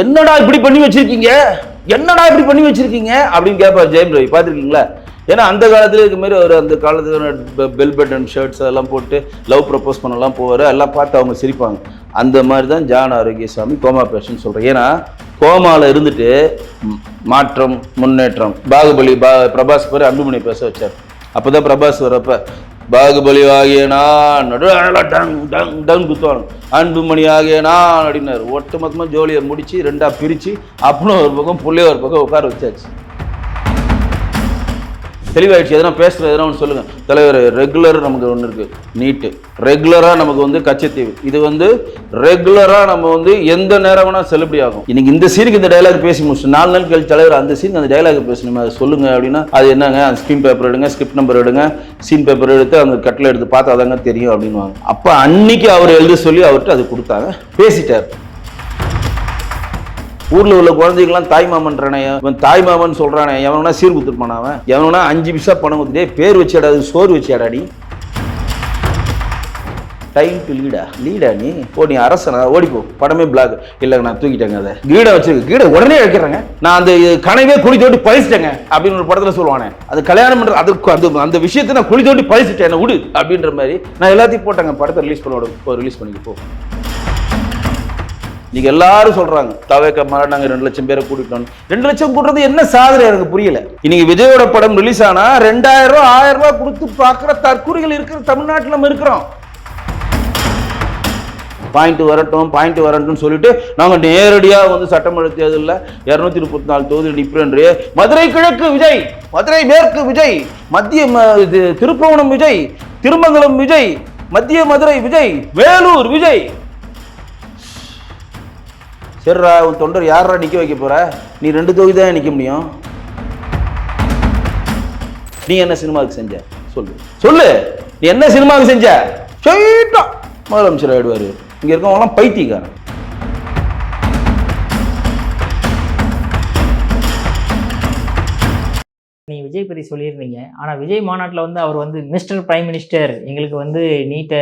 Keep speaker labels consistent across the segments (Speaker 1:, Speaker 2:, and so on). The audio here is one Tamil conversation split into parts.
Speaker 1: என்னடா இப்படி பண்ணி வச்சிருக்கீங்க? என்னடா இப்படி பண்ணி வச்சிருக்கீங்க? அப்படின்னு கேட்பார் ஜெயம் ரவி. பார்த்துருக்கீங்களா? ஏன்னா அந்த காலத்துல இருக்க மாதிரி அவர் அந்த காலத்துல பெல் பட்டன் ஷர்ட்ஸ் அதெல்லாம் போட்டு லவ் ப்ரப்போஸ் பண்ணலாம் போவார். எல்லாம் பார்த்து அவங்க சிரிப்பாங்க. அந்த மாதிரி தான் ஜான் ஆரோக்கியசாமி கோமா பேஷன் சொல்கிறேன் ஏன்னா கோமாவில் இருந்துட்டு மாற்றம் முன்னேற்றம். பாகுபலி பா பிரபாஸ் பேர் அன்புமணி பேச வச்சார். அப்போ தான் பிரபாஸ் வரப்ப பாகுபலி ஆகிய நான் டங் டங் டங் குத்துவாங்க அன்புமணி ஆகிய நான் அப்படின்னாரு ஒட்டு மொத்தமாக ஜோலியை முடிச்சு ரெண்டா பிரிச்சு அப்பனும் ஒரு பக்கம் புள்ளைய ஒரு பக்கம் உட்கார வச்சாச்சு தெளிவாயிடுச்சு. எதனா பேசுகிற எதனா ஒன்று சொல்லுங்கள் தலைவர் ரெகுலர் நமக்கு ஒன்று இருக்குது நீட்டு. ரெகுலராக நமக்கு வந்து கச்சத்தீவு. இது வந்து ரெகுலராக நம்ம வந்து எந்த நேரம் வேணால் செல்லுபடி ஆகும். இன்னைக்கு இந்த சீனுக்கு இந்த டயலாக் பேசி முடிச்சு நாலு நாள் கழிச்சு தலைவர் அந்த சீன் அந்த டயலாக் பேசணுமே அதை சொல்லுங்கள் அப்படின்னா அது என்னங்க? அந்த ஸ்க்ரீன் பேப்பர் எடுங்க ஸ்கிரிப்ட் நம்பர் எடுங்க சீன் பேப்பர் எடுத்து அந்த கட்டில் எடுத்து பார்த்தா தாங்க தெரியும் அப்படின்வாங்க அப்போ அன்னைக்கு அவர் எழுத சொல்லி அவர்கிட்ட அது கொடுத்தாங்க. பேசிட்டார். ஊர்ல உள்ள குழந்தைகள்லாம் தாய் மாமன்றானே இவன் தாய் மாமன் சொல்றானே எவனா சீர் கொடுத்துருப்பான் அவன்? எவனா அஞ்சு பிசா பணம் கொடுத்துட்டே பேர் வச்சாடாது சோறு வச்சாடாடி டைம் டு லீடா லீடா நீ? ஓ நீ அரசனா? ஓடிப்போ படமே பிளாக் இல்லைங்க நான் தூக்கிட்டேங்க அதை. கீடை வச்சிருக்கு கீடை உடனே வைக்கிறேங்க நான் அந்த கனவே குழி தோட்டி பழிச்சிட்டேங்க அப்படின்னு ஒரு படத்தில் சொல்லுவானே. அது கல்யாணம் பண்ணுற அதுக்கு அந்த அந்த விஷயத்தை நான் குழி தோட்டி பழிச்சிட்டேன் விடு அப்படின்ற மாதிரி நான் எல்லாத்தையும் போட்டேங்க. படத்தை ரிலீஸ் பண்ண ரிலீஸ் பண்ணிக்க போ. நீங்க எல்லாரும் சொல்றாங்க தவேக்க மாதிரி நாங்க ரெண்டு லட்சம் பேரை கூட்டிட்டோம் ரெண்டு லட்சம் கூட்டுறது என்ன சாதனை எனக்கு புரியல. இன்னைக்கு விஜயோட படம் ரிலீஸ் ஆனா ரெண்டாயிரம் ரூபாய் ஆயிரம் ரூபாய் கொடுத்து பார்க்குற தற்கூரிகள் இருக்கிற தமிழ்நாட்டில் நம்ம இருக்கிறோம். பாயிண்ட் வரட்டும் பாயிண்ட் வரட்டும்னு சொல்லிட்டு நாங்க நேரடியா வந்து சட்டமன்ற தேர்தலில் இருநூத்தி முப்பத்தி நாலு தொகுதி நிற்பேன்றே மதுரை கிழக்கு விஜய் மதுரை மேற்கு விஜய் மத்திய ம- இது திருப்புவனம் விஜய் திருமங்கலம் விஜய் மத்திய மதுரை விஜய் வேலூர் விஜய் சரிடா உன் தொண்டர் யாரா நிற்க வைக்க போற? நீ ரெண்டு தொகுதி தான் நிற்க முடியும். நீ என்ன சினிமாவுக்கு செஞ்ச? சொல்லு. சொல்லு! நீ என்ன சினிமாவுக்கு செஞ்ச? ஸ்ட்ரெயிட்டா! முதலமைச்சர் ஆயிடுவாரு. இங்க இருக்கவங்களாம் பைத்தியக்காரன்.
Speaker 2: நீங்கள் விஜய் பத்தி சொல்லியிருந்தீங்க. ஆனா விஜய் மாநாட்டில் வந்து அவர் வந்து மிஸ்டர் பிரைம் மினிஸ்டர். எங்களுக்கு வந்து நீட்டை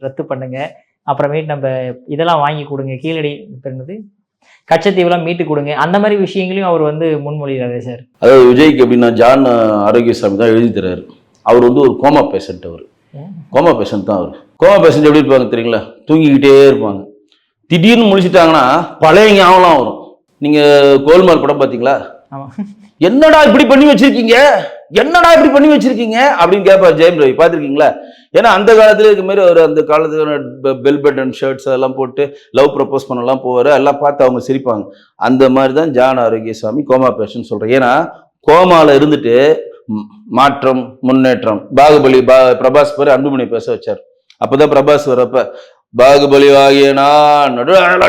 Speaker 2: ரத்து பண்ணுங்க. அப்புறமேட்டு நம்ம இதெல்லாம் வாங்கி கொடுங்க. கீழடி இப்ப என்னது? கச்சத்தீவெல்லாம் மீட்டு கொடுங்க. அந்த மாதிரி விஷயங்களையும் அவர் வந்து முன்மொழிகிறாரு சார்.
Speaker 1: அதாவது விஜய்க்கு எப்படின்னா ஜான் ஆரோக்கியசாமி தான் எழுதி தர்றாரு. அவர் வந்து ஒரு கோமா பேஷண்ட் அவர். கோமா பேஷண்ட் தான் அவர். கோமா பேஷண்ட் எப்படி இருப்பாங்க தெரியுங்களா? தூங்கிக்கிட்டே இருப்பாங்க. திடீர்னு முழிச்சிட்டாங்கன்னா பழைய ஞாபகம் வரும். நீங்க கோல்மால் படம் பார்த்தீங்களா? என்னடா இப்படி பண்ணி வச்சிருக்கீங்க? என்னடா இப்படி பண்ணி வச்சிருக்கீங்க? அப்படின்னு கேட்பார் ஜெயம் ரவி. பார்த்துருக்கீங்களா? ஏன்னா அந்த காலத்துல இருக்க மாதிரி அவர் அந்த காலத்துல பெல் பட்டன் ஷர்ட்ஸ் அதெல்லாம் போட்டு லவ் ப்ரப்போஸ் பண்ணலாம் போவார் எல்லாம் பார்த்து அவங்க சிரிப்பாங்க. அந்த மாதிரி தான் ஜான் ஆரோக்கியசாமி கோமா பேஷன் சொல்கிறேன் ஏன்னா கோமாவில் இருந்துட்டு மாற்றம் முன்னேற்றம். பாகுபலி பா பிரபாஸ் பேர் அன்புமணி பேச வச்சார். அப்பதான் பிரபாஸ் வரப்ப பாகுபலி ஆகிய நான்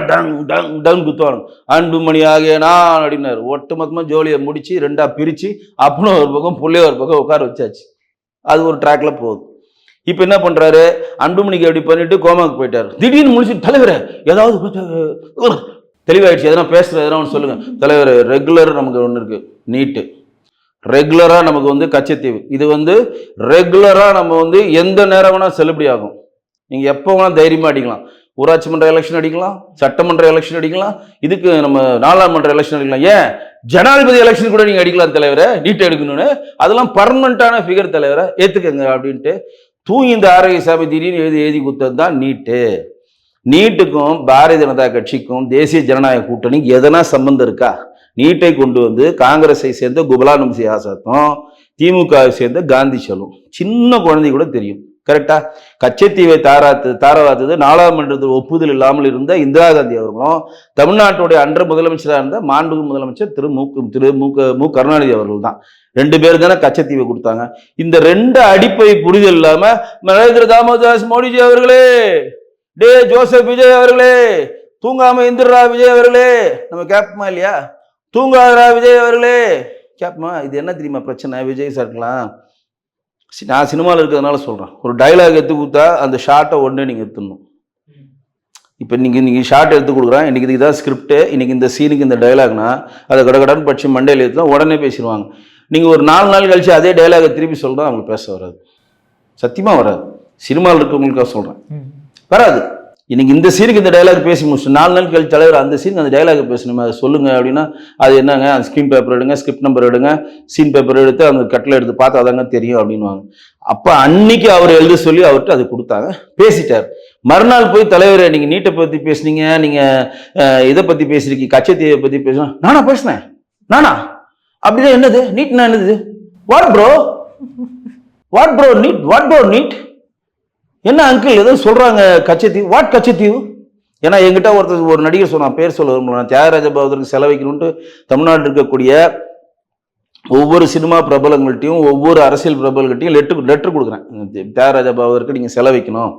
Speaker 1: டங் டங் டங் குத்துவாங்க அன்புமணி ஆகிய நான் அப்படின்னாரு. ஒட்டு மொத்தமாக ஜோலியை முடிச்சு ரெண்டாக பிரித்து அப்பனும் ஒரு பக்கம் பிள்ளைய ஒரு பக்கம் உட்கார வச்சாச்சு. அது ஒரு ட்ராக்ல போகுது. இப்போ என்ன பண்றாரு? அன்புமணிக்கு அப்படி பண்ணிட்டு கோமாக்கு போயிட்டார். திடீர்னு முடிச்சு தலைவரை ஏதாவது தெளிவாயிடுச்சு எதனா பேசுறது எதனா ஒன்று சொல்லுங்க. தலைவர் ரெகுலர் நமக்கு ஒன்று இருக்கு நீட்டு ரெகுலராக நமக்கு வந்து கச்சத்தீவு. இது வந்து ரெகுலராக நம்ம வந்து எந்த நேரம் வேணால் செல்லுபடி ஆகும். நீங்கள் எப்போ வேணால் தைரியமாக அடிக்கலாம். ஊராட்சி மன்ற எலெக்ஷன் அடிக்கலாம் சட்டமன்ற எலெக்ஷன் அடிக்கலாம் இதுக்கு நம்ம நாடாளுமன்ற எலெக்ஷன் அடிக்கலாம். ஏன்? ஜனாதிபதி எலெக்ஷன் கூட நீங்கள் அடிக்கலாம் தலைவரை நீட் எடுக்கணும்னு. அதெல்லாம் பர்மனண்ட்டான ஃபிகர் தலைவரை ஏற்றுக்கங்க அப்படின்ட்டு தூங்கி இந்த ஆரோக்கியசாமி திடீர்னு எழுதி எழுதி கொடுத்தது தான் நீட்டு. நீட்டுக்கும் பாரதிய ஜனதா கட்சிக்கும் தேசிய ஜனநாயக கூட்டணி எதனா சம்பந்தம் இருக்கா? நீட்டை கொண்டு வந்து காங்கிரஸை சேர்ந்த குபலான் நம்சி ஆசாத்தும் திமுகவை சேர்ந்த காந்தி செல்லும் சின்ன குழந்தை கூட தெரியும். கரெக்டா கச்சத்தீவை தாராத்து தாரவாத்தது நாடாளுமன்றத்தில் ஒப்புதல் இல்லாமல் இருந்த இந்திரா காந்தி அவர்களும் தமிழ்நாட்டுடைய அன்ற முதலமைச்சராக இருந்த மாண்புகு முதலமைச்சர் திரு மு திரு மு மு கருணாநிதி அவர்கள் தான். ரெண்டு பேர் தானே கச்சத்தீவை கொடுத்தாங்க. இந்த ரெண்டு அடிப்படை புரிதல் இல்லாம நரேந்திர தாமோதாஸ் மோடிஜி அவர்களே டே ஜோசப் விஜய் அவர்களே தூங்காம இந்திரா விஜய் அவர்களே நம்ம கேட்போமா இல்லையா? தூங்காதரா விஜய் அவர்களே கேட்போமா? இது என்ன தெரியுமா பிரச்சனை? விஜய் சார்க்கலாம் நான் சினிமாவில் இருக்கிறதுனால சொல்கிறேன் ஒரு டைலாக் எடுத்து கொடுத்தா அந்த ஷார்ட்டை உடனே நீங்கள் எடுத்துடணும். இப்போ நீங்கள் நீங்கள் ஷார்ட் எடுத்து கொடுக்குறேன். இன்றைக்கி இதுக்கு தான் ஸ்கிரிப்ட்டு இன்றைக்கி இந்த சீனுக்கு இந்த டைலாக்னா அதை கடகடன்னு படிச்சு மண்டையில் எடுத்தா உடனே பேசிடுவாங்க. நீங்கள் ஒரு நாலு நாள் கழிச்சு அதே டைலாகை திருப்பி சொல்கிறா அவங்களுக்கு பேச வராது. சத்தியமாக வராது. சினிமாவில் இருக்கவங்களுக்காக சொல்கிறேன். வராது. இன்னைக்கு இந்த சீனுக்கு இந்த டைலாக் பேசி முடிச்சு நாலு நாள் கழிச்சு தலைவர் அந்த சீனுக்கு அந்த டைலாக் பேசணுமே அதை சொல்லுங்க அப்படின்னா அது என்னங்க? அந்த ஸ்க்ரீன் பேப்பர் எடுங்க ஸ்கிரிப்ட் நம்பர் எடுங்க சீன் பேப்பர் எடுத்து அந்த கட்டில் எடுத்து பார்த்தா தாங்க தெரியும் அப்படின்வாங்க அப்போ அன்னைக்கு அவர் எழுத சொல்லி அவர்கிட்ட அது கொடுத்தாங்க. பேசிட்டார். மறுநாள் போய் தலைவர் நீங்கள் நீட்டை பற்றி பேசுனீங்க நீங்கள் இதை பற்றி பேசிருக்கீங்க கச்சத்தீவை பற்றி பேசுனா நானா பேசினேன்? நானா? அப்படின்னா என்னது? நீட்னா என்னது? What bro what bro NEET what bro NEET? என்ன அங்கிள் ஏதோ சொல்கிறாங்க கச்சத்தீவு? வாட் கச்சத்தீவு? ஏன்னா எங்கிட்ட ஒருத்தர் ஒரு நடிகர் சொன்னான் பேர் சொல்ல விரும்பல. நான் தியாகராஜ பகதூருக்கு செலவைக்கணும்ட்டு தமிழ்நாட்டில் இருக்கக்கூடிய ஒவ்வொரு சினிமா பிரபலங்கள்ட்டையும் ஒவ்வொரு அரசியல் பிரபலங்கள்ட்டையும் லெட்டர் லெட்டர் கொடுக்குறேன். தியாகராஜ பகதூருக்கு நீங்கள் செலவைக்கணும்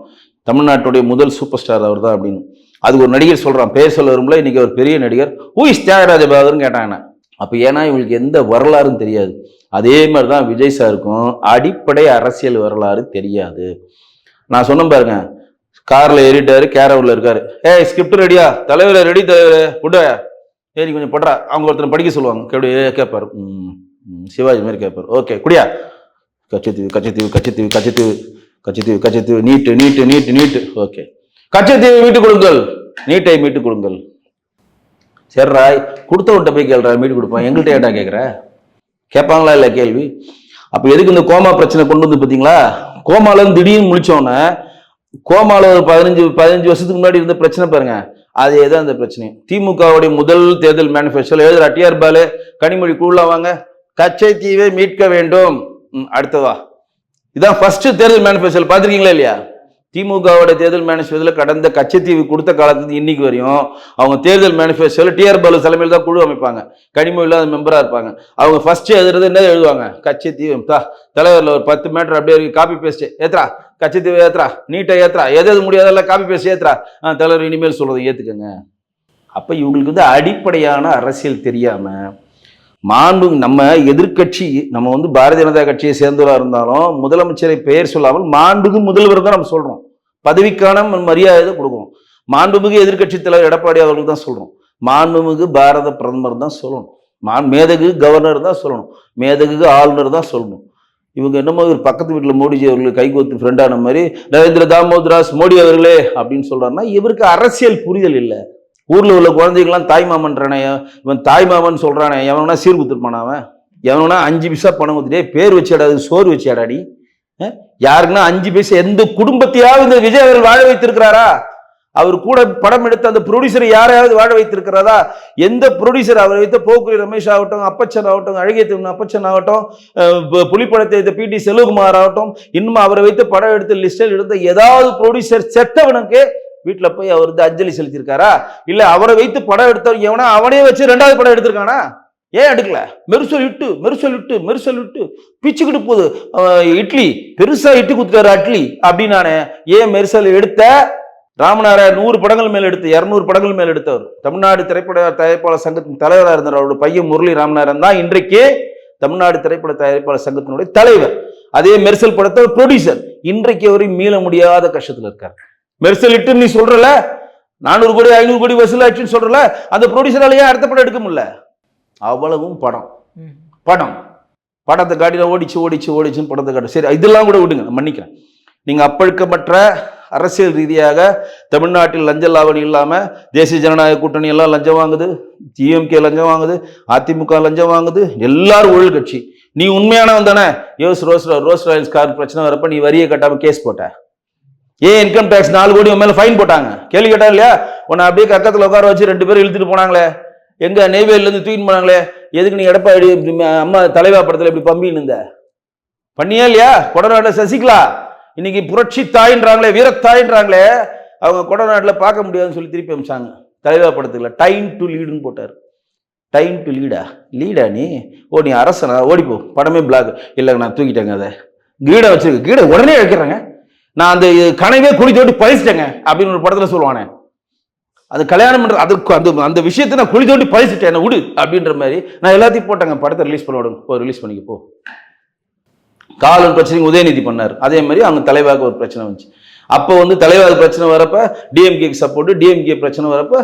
Speaker 1: தமிழ்நாட்டுடைய முதல் சூப்பர் ஸ்டார் அவர் தான் அப்படின்னு. அது ஒரு நடிகர் சொல்கிறான் பேர் சொல்ல விரும்பல. இன்றைக்கி ஒரு பெரிய நடிகர். ஹூ இஸ் தியாகராஜ பகதூர்னு கேட்டாங்க அப்போ ஏன்னா இவங்களுக்கு எந்த வரலாறும் தெரியாது. அதே மாதிரி தான் விஜய் சாருக்கும் அடிப்படை அரசியல் வரலாறு தெரியாது. நான் சொன்னேன் பாருங்க. காரில் ஏறிட்டாரு கேரவுல இருக்காரு. ஏய் ஸ்கிரிப்ட் ரெடியா தலைவர் ரெடி தலைவர். குட்டா ஏறி கொஞ்சம் படுறா. அவங்க ஒருத்தர் படிக்க சொல்லுவாங்க. கேடு கேட்பாரு ம், சிவாஜி மாதிரி கேட்பாரு ஓகே குடியா. Katchatheevu Katchatheevu Katchatheevu Katchatheevu Katchatheevu Katchatheevu NEET NEET NEET NEET. Okay. Katchatheevu மீட்டு கொடுங்கள். நீட்டை மீட்டு கொடுங்கள். சரிடா கொடுத்தவன்ட்ட போய் கேள்றா. மீட்டு கொடுப்பான் எங்கள்கிட்ட ஏட்டா கேட்குற கேட்பாங்களா இல்லை கேள்வி? அப்போ எதுக்கு இந்த கோமா பிரச்சனை கொண்டு வந்து பார்த்தீங்களா கோமால திடீர்னு முழிச்சோன்னே கோமால ஒரு பதினஞ்சு பதினஞ்சு வருஷத்துக்கு முன்னாடி இருந்த பிரச்சனை பாருங்க. அதே தான் அந்த பிரச்சனை. திமுகவுடைய முதல் தேர்தல் மேனிஃபெஸ்டோல எழுதுற அட்டியார் பாலு கனிமொழி குழுல வாங்க கச்சை தீவை மீட்க வேண்டும். அடுத்ததா? இதான் ஃபர்ஸ்ட் தேர்தல் மேனிஃபெஸ்டோ பார்த்துருக்கீங்களா இல்லையா? திமுகவோட தேர்தல் மேனிஃபெஸ்டோல கடந்த கச்சத்தீவு கொடுத்த காலத்துக்கு இன்னைக்கு வரையும் அவங்க தேர்தல் மேனிஃபெஸ்டோல டிஆர் பாலு தலைமையில் தான் குழு அமைப்பாங்க. கனிமொழியில் இல்லாத மெம்பராக இருப்பாங்க. அவங்க ஃபர்ஸ்ட் எழுதுறது என்ன எழுதுவாங்க. கச்சத்தீவு. தா தலைவரில் ஒரு பத்து மீட்டர் அப்படியே இருக்கு. காப்பி பேஸ்ட் ஏத்ரா கச்சத்தீவு ஏத்ரா நீட்டை ஏத்ரா எது எது முடியாதெல்லாம் காப்பி பேஸ்ட் ஏத்ரா ஆ தலைவர் இனிமேல் சொல்றதை ஏத்துக்கங்க. அப்ப இவங்களுக்கு வந்து அடிப்படையான அரசியல் தெரியாம மாண்பு நம்ம எதிர்க்கட்சி நம்ம வந்து பாரதிய ஜனதா கட்சியை சேர்ந்தவராக இருந்தாலும் முதலமைச்சரை பெயர் சொல்லாமல் மாண்புக்கு முதல்வர் தான் நம்ம சொல்கிறோம் பதவிக்கான மரியாதை கொடுக்கணும். மாண்புமிகு எதிர்க்கட்சி தலைவர் எடப்பாடி அவர்கள் தான் சொல்கிறோம் மாண்புமிகு பாரத பிரதமர் தான் சொல்லணும். மா மேதகு கவர்னர் தான் சொல்லணும். மேதகு ஆளுநர் தான் சொல்லணும். இவங்க என்னமோ ஒரு பக்கத்து வீட்டில் மோடிஜி அவர்களுக்கு கைகோத்து ஃப்ரெண்டான மாதிரி நரேந்திர தாமோதராஸ் மோடி அவர்களே அப்படின்னு சொல்கிறாருன்னா இவருக்கு அரசியல் புரிதல் இல்லை. ஊர்ல உள்ள குழந்தைகள்லாம் தாய்மாமன்றானே இவன் தாய்மாமன் சொல்கிறானே எவனா சீர் குத்துருப்பான அவன்? எவனா அஞ்சு பைசா பணம் கொடுத்துட்டே பேர் வச்சாடாது சோறு வச்சாடாடி? யாருக்குன்னா அஞ்சு பைசா எந்த குடும்பத்தையாவது இந்த விஜய் அவர்கள் வாழ வைத்திருக்கிறாரா? அவர் கூட படம் எடுத்த அந்த ப்ரொடியூசரை யாரையாவது வாழ வைத்திருக்கிறதா? எந்த ப்ரொடியூசர் அவரை வைத்த போக்குரி ரமேஷ் ஆகட்டும் அப்பச்சன் ஆகட்டும் அழகிய திருமண அப்பச்சன் ஆகட்டும் புலிப்படத்தை வைத்த பி டி செல்வகுமார் ஆகட்டும் இன்னும் அவரை வைத்து படம் எடுத்து லிஸ்டில் எடுத்த ஏதாவது ப்ரொடியூசர் செத்தவனுக்கு வீட்டில் போய் அவர் வந்து அஞ்சலி செலுத்தியிருக்காரா? இல்லை அவரை வைத்து படம் எடுத்தவர் எவனா? அவனே வச்சு ரெண்டாவது படம் எடுத்திருக்கானா? ஏன் எடுக்கல? மெரிசல் இட்டு மெரிசல் இட்டு மெரிசல் இட்டு. பிச்சுக்கிட்டு போகுது. இட்லி. பெருசா இட்டு குத்துக்காரு அட்லி அப்படின்னானே ஏன் மெரிசல் எடுத்த? ராமநாராயண் நூறு படங்கள் மேல் எடுத்து இரநூறு படங்கள் மேல் எடுத்தவர். தமிழ்நாடு திரைப்பட தயாரிப்பாளர் சங்கத்தின் தலைவராக இருந்தார் அவரோட பையன் முரளி ராமநாராயண் தான் இன்றைக்கு தமிழ்நாடு திரைப்பட தயாரிப்பாளர் சங்கத்தினுடைய தலைவர். அதே மெர்சல் படத்தை ப்ரொடியூசர் இன்றைக்கு அவரையும் மீள முடியாத கஷ்டத்தில் இருக்கார். மெர்சல் இட்டு நீ சொல்றல? நானூறு கோடி ஐநூறு கோடி வசூலாச்சுன்னு சொல்றல? அந்த ப்ரொடியூசரால ஏன் அடுத்த படம் எடுக்க முடியல? அவ்வளவும் படம். படம் படத்தை காட்டில ஓடிச்சு ஓடிச்சு ஓடிச்சுன்னு படத்தை காட்டு. சரி இதெல்லாம் கூட விடுங்க நான் மன்னிக்கிறேன். நீங்க அப்பழுக்கமற்ற அரசியல் ரீதியாக தமிழ்நாட்டில் லஞ்ச லாவணி இல்லாம தேசிய ஜனநாயக கூட்டணி எல்லாம் லஞ்சம் வாங்குது டிஎம்கே லஞ்சம் வாங்குது அதிமுக லஞ்சம் வாங்குது எல்லாரும் ஊழல் கட்சி. நீ உண்மையானவன் தானே? யோஸ் ரோஸ் ரோஸ் ராயல்ஸ் கார் பிரச்சனை வரப்ப நீ வரியை கட்டாம கேஸ் போட்ட. ஏன் இன்கம் டேக்ஸ் நாலு கோடி உன் மேல ஃபைன் போட்டாங்க? கேள்வி கேட்டாங்க இல்லையா? உன்னை அப்படியே கக்கத்தில் உட்கார வச்சு ரெண்டு பேரும் இழுத்துட்டு போனாங்களே. எங்க நெய்வேலில இருந்து தூக்கிட்டு போனாங்களே? எதுக்கு நீ எடப்பாடி அம்மா தலைவா படத்தில் இப்படி பம்பின்னு இருந்த? பண்ணியா இல்லையா? கொடநாட்டில் சசிகலா இன்னைக்கு புரட்சி தாயின்றாங்களே வீரத்தாயின்றாங்களே. அவங்க கொடநாட்டில் பார்க்க முடியாதுன்னு சொல்லி திருப்பி அமிச்சாங்க. தலைவா படத்துக்குல டைம் டு லீடுன்னு போட்டார். டைம் டு லீடா லீடா நீ? ஓ நீ அரசனா? ஓடிப்போ. படமே பிளாக் இல்லைங்க நான் தூக்கிட்டேங்க அதை. கீடை வச்சிருக்கு. கீடை உடனே வைக்கிறேங்க நான் அந்த கனவே குடி தோட்டி பறிச்சிட்டேங்க அப்படின்னு ஒரு படத்துல சொல்லுவானே. அது கல்யாணம் பண்ற அதுக்கு அந்த அந்த விஷயத்தை நான் குழி தோண்டி பழிச்சிட்டேன் என்ன விடு அப்படின்ற மாதிரி நான் எல்லாத்தையும் போட்டேங்க. படத்தை ரிலீஸ் பண்ண போ ரிலீஸ் பண்ணிக்க போ. காலன் பிரச்சனை உதயநிதி பண்ணார். அதே மாதிரி அவங்க தலைவாக ஒரு பிரச்சனை வந்துச்சு. அப்போ வந்து தலைவர் பிரச்சனை வரப்ப டிஎம்கேக்கு சப்போர்ட்டு டிஎம்கே பிரச்சனை வரப்ப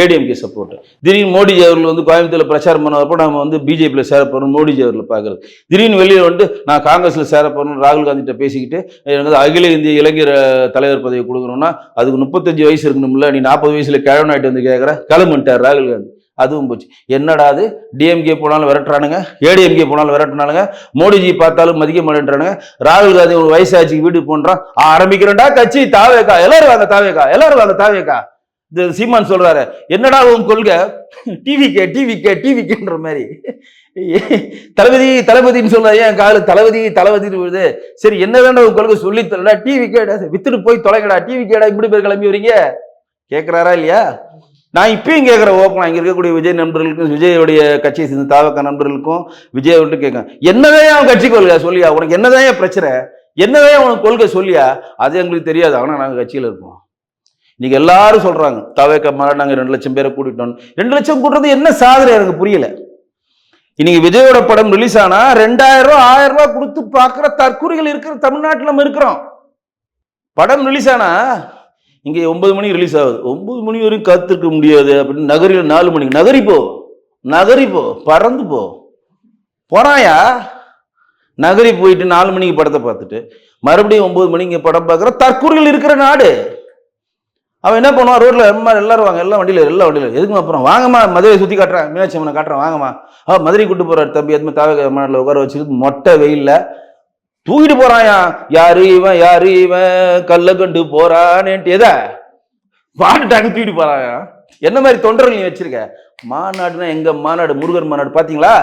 Speaker 1: ஏடிஎம்கே சப்போர்ட் திடீர்னு மோடிஜி அவர்கள் வந்து கோயம்புத்தூர்ல பிரச்சாரம் பண்ண வரப்போ நம்ம வந்து பிஜேபியில் சேர போகிறோம் மோடிஜி அவர்களை பார்க்கறது. திடீர்னு வெளியில் வந்து நான் காங்கிரஸில் சேர போறேன் ராகுல் காந்திகிட்ட பேசிக்கிட்டு எனக்கு அகில இந்திய இளைஞர் தலைவர் பதவி கொடுக்கணும்னா அதுக்கு முப்பத்தஞ்சு வயசு இருக்கணும்ல நீ நாற்பது வயசுல கிழவனாயிட்டு வந்து கேட்குற கிளம்பிட்டார் ராகுல் காந்தி. அதுவும் போச்சு. என்னடா அது? டிஎம்கே போனாலும் விரட்டுறானுங்க. ஏடிஎம்கே போனாலும் விரட்டுனானுங்க மோடிஜி பார்த்தாலும் மதிக்க மாட்டேன்றானுங்க. ராகுல் காந்தி ஒரு வயசாச்சு வீட்டுக்கு போன்றான். ஆரம்பிக்கிறேன்டா கட்சி தாவேக்கா. எல்லாரும் வாங்க தாவேக்கா. எல்லாரும் வாங்க தாவேக்கா. இந்த சீமான் சொல்றாரு. என்னடா உன் கொள்கை? TV K TV K TV கேன்ற மாதிரி. தளபதி தளபதின்னு சொல்றாரு. ஏன் காலு தளபதி தளபதினு விழுது? சரி என்னதான் உன் கொள்கை சொல்லி தரடா டிவி கேடா வித்துட்டு போய் தொலைங்கடா. டிவி கேடா இப்படி பேர் கிளம்பி வரீங்க? கேட்கிறாரா இல்லையா? நான் இப்பயும் கேட்குறேன் ஓப்பனாக இங்கே இருக்கக்கூடிய விஜய் நண்பர்களுக்கும் விஜயோடைய கட்சியை சேர்ந்த தாவக்க நண்பர்களுக்கும் விஜய் வந்துட்டு கேட்கேன் என்னதான் அவன் கட்சி கொள்கை சொல்லியா? உனக்கு என்னதான் என் பிரச்சனை? என்னதான் உனக்கு கொள்கை சொல்லியா? அது எங்களுக்கு தெரியாது. ஆனால் நாங்கள் கட்சியில் இருக்கோம். இன்னைக்கு எல்லாரும் சொல்றாங்க தவேக்க மாதிரி நாங்கள் ரெண்டு லட்சம் பேரை கூட்டிட்டோம் ரெண்டு லட்சம் கூட்டுறது என்ன சாதனை? எனக்கு புரியல. இன்னைக்கு விஜயோட படம் ரிலீஸ் ஆனா ரெண்டாயிரம் ரூபா ஆயிரம் ரூபா கொடுத்து பார்க்குற தற்கொலைகள் இருக்கிற தமிழ்நாட்டில் நம்ம இருக்கிறோம். படம் ரிலீஸ் ஆனா இங்கே ஒன்பது மணி ரிலீஸ் ஆகுது. ஒன்பது மணி வரைக்கும் காத்திருக்க முடியாது அப்படின்னு நகரில் நாலு மணிக்கு. நகரி போ. நகரி போ. பறந்து போ. போறாயா? நகரி போயிட்டு நாலு மணிக்கு படத்தை பார்த்துட்டு மறுபடியும் ஒன்பது மணிக்கு படம் பார்க்குற தற்கூறுகள் இருக்கிற நாடு. அவன் என்ன பண்ணுவான்? ரோட்ல அம்மா எல்லாரும் வாங்க. எல்லாம் வண்டியில் எல்லாம் வண்டியில். எதுக்குமா அப்புறம் வாங்கம்மா மதுரை சுற்றி காட்டுறேன். மீனாட்சி அம்மனை காட்டுறேன். வாங்கம்மா. ஆ மதுரை கூட்டு போகிறார் தம்பி. எதுவுமே தாவக மணல உட்கார வச்சுருக்கு மொட்டை வெயிலில் தூக்கிட்டு போறாயா? யாரு இவன்? யாரு இவன்? கல்ல கண்டு போறானேன்ட்டு எதை பாட்டு தூக்கிட்டு போறாயா? என்ன மாதிரி தொண்டர்கள் நீ வச்சிருக்க? மாநாடுனா எங்க மாநாடு? முருகர் மாநாடு பாத்தீங்களா?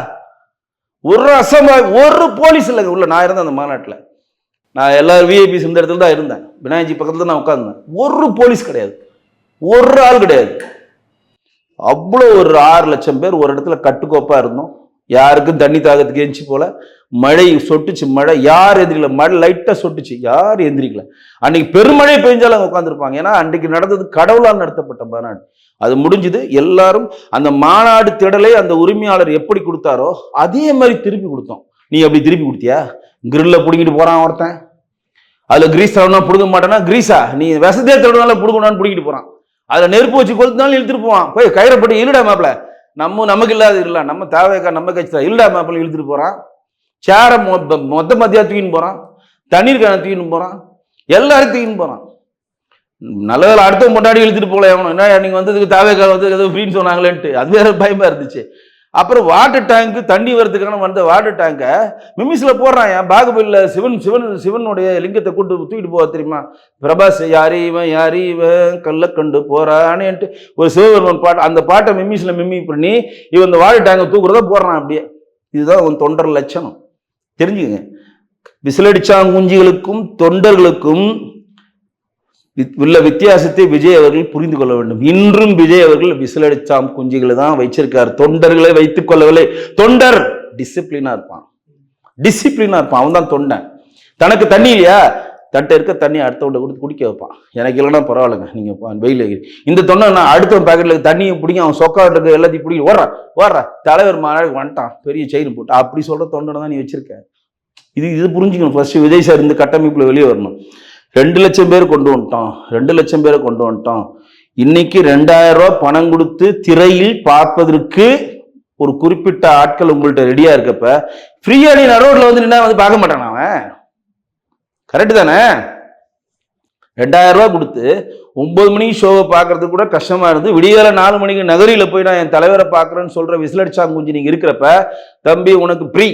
Speaker 1: ஒரு அசம்பா ஒரு போலீஸ் இல்லைங்க. உள்ள நான் இருந்தேன் அந்த மாநாட்டில். நான் எல்லாரும் விஐபிஸ் இந்த இடத்துல தான் இருந்தேன். விநாயகி பக்கத்தில் நான் உட்காந்துருந்தேன் ஒரு போலீஸ் கிடையாது. ஒரு ஆள் கிடையாது. அவ்வளோ ஒரு ஆறு லட்சம் பேர் ஒரு இடத்துல கட்டுக்கோப்பாக இருந்தோம். யாருக்கும் தண்ணி தாகத்துக்கு எஞ்சி போல. மழை சொட்டுச்சு மழை யார் எந்திரிக்கல? மழை லைட்டாக சொட்டுச்சு. யார் எந்திரிக்கல? அன்னைக்கு பெருமழை பெஞ்சாலும் அங்கே உட்காந்துருப்பாங்க ஏன்னா அன்றைக்கு நடந்தது கடவுளால் நடத்தப்பட்ட மாநாடு அது முடிஞ்சது. எல்லாரும் அந்த மாநாடு திடலை அந்த உரிமையாளர் எப்படி கொடுத்தாரோ அதே மாதிரி திருப்பி கொடுத்தோம். நீ அப்படி திருப்பி கொடுத்தியா? கிரில்ல பிடிங்கிட்டு போறான் ஒருத்தன். அதுல கிரீஸ் தரணும்னா பிடுங்க மாட்டேன்னா கிரீஸா நீ விசதே தரணும்னால பிடுங்கணும்னு பிடிக்கிட்டு போறான். அதுல நெருப்பு வச்சு கொளுத்தினாலும் இழுத்துட்டு போவான். போய் கயிறை போட்டு இழுடா மாப்பிள்ள நம்ம நமக்கு இல்லாத இல்லை நம்ம தேவைக்கா நம்ம கட்சி தான் இல்லை மாப்பிள்ளை இழுத்துட்டு போகிறான் சேரை மொத்த மொத்த மத்தியா தூக்கின்னு போகிறான் தண்ணீர் கணக்கு தூக்கின்னு போகிறான் எல்லாரும் தூக்கின்னு போகிறான் நல்ல வேலை அடுத்த முன்னாடி இழுத்துட்டு போகல எவனும் என்ன நீங்கள் வந்ததுக்கு தேவைக்கா வந்து எதுவும் ஃப்ரீன்னு சொன்னாங்களேன்ட்டு. அது வேற பயமாக இருந்துச்சு. அப்புறம் வாட்டர் டேங்க் தண்ணி வரதுக்கான வந்த வாட்டர் டேங்கை மிமிஸில் போடுறான். என் பாகுபலியில் சிவன் சிவன் சிவனுடைய லிங்கத்தை கூட்டு தூக்கிட்டு போவா தெரியுமா? பிரபாஸ் யாரு இவன்? யாரு இவன்? கல்ல கண்டு போறானேன்ட்டு. ஒரு சிவபெருமன் பாட்டு அந்த பாட்டை மிமிஸில் மிம்மி பண்ணி இவன் இந்த வாட்டர் டேங்கை தூக்குறத போடுறான் அப்படியே. இதுதான் உன் தொண்டர் லட்சணம். தெரிஞ்சுக்கங்க. விசிலடிச்சாங்குஞ்சிகளுக்கும் தொண்டர்களுக்கும் உள்ள வித்தியாசத்தை விஜய் அவர்கள் புரிந்து கொள்ள வேண்டும். இன்றும் விஜய் அவர்கள் விசிலடிச்சாம் குஞ்சுகளை தான் வச்சிருக்கார். தொண்டர்களை வைத்துக் கொள்ளவில்லை. தொண்டர் டிசிப்ளினா இருப்பான். டிசிப்ளினா இருப்பான். அவன் தான் தொண்டன். தனக்கு தண்ணி இல்லையா? தட்டை இருக்க தண்ணி அடுத்தவங்க கொடுத்து குடிக்க வைப்பான். எனக்கு இல்லைன்னா பரவாயில்லைங்க. நீங்க வெயில் இந்த தொண்டை நான் அடுத்த பாக்கெட்ல தண்ணியை பிடிக்கும். அவன் சொக்காட்டு இருக்க எல்லாத்தையும் பிடிக்கும். ஓடுறான் ஓடுறா. தலைவர் மாநாடு வந்துட்டான். பெரிய செயின் போட்டு. அப்படி சொல்ற தொண்டனை தான் நீ வச்சிருக்க. இது இது புரிஞ்சுக்கணும். ஃபர்ஸ்ட் விஜய் சார் இந்த கட்டமைப்புல வெளியே வரணும். ரெண்டு லட்சம் பேர் கொண்டு வந்துட்டோம் ரெண்டு லட்சம் பேரை கொண்டு வந்துட்டோம் இன்னைக்கு ரெண்டாயிரம் ரூபாய் பணம் கொடுத்து திரையில் பார்ப்பதற்கு ஒரு குறிப்பிட்ட ஆட்கள் உங்கள்ட்ட ரெடியா இருக்கப்ப ஃப்ரீயா நீ நடுவில் வந்து நின்னா வந்து பார்க்க மாட்டான் அவன்? கரெக்டு தானே? ரெண்டாயிரம் ரூபாய் கொடுத்து ஒன்பது மணிக்கு ஷோவை பார்க்கறதுக்கு கூட கஷ்டமா இருந்து விடியல நாலு மணிக்கு நகரில போய் நான் என் தலைவரை பார்க்குறேன்னு சொல்ற விசிலடிச்சா குஞ்சு நீங்க இருக்கிறப்ப தம்பி உனக்கு ஃப்ரீ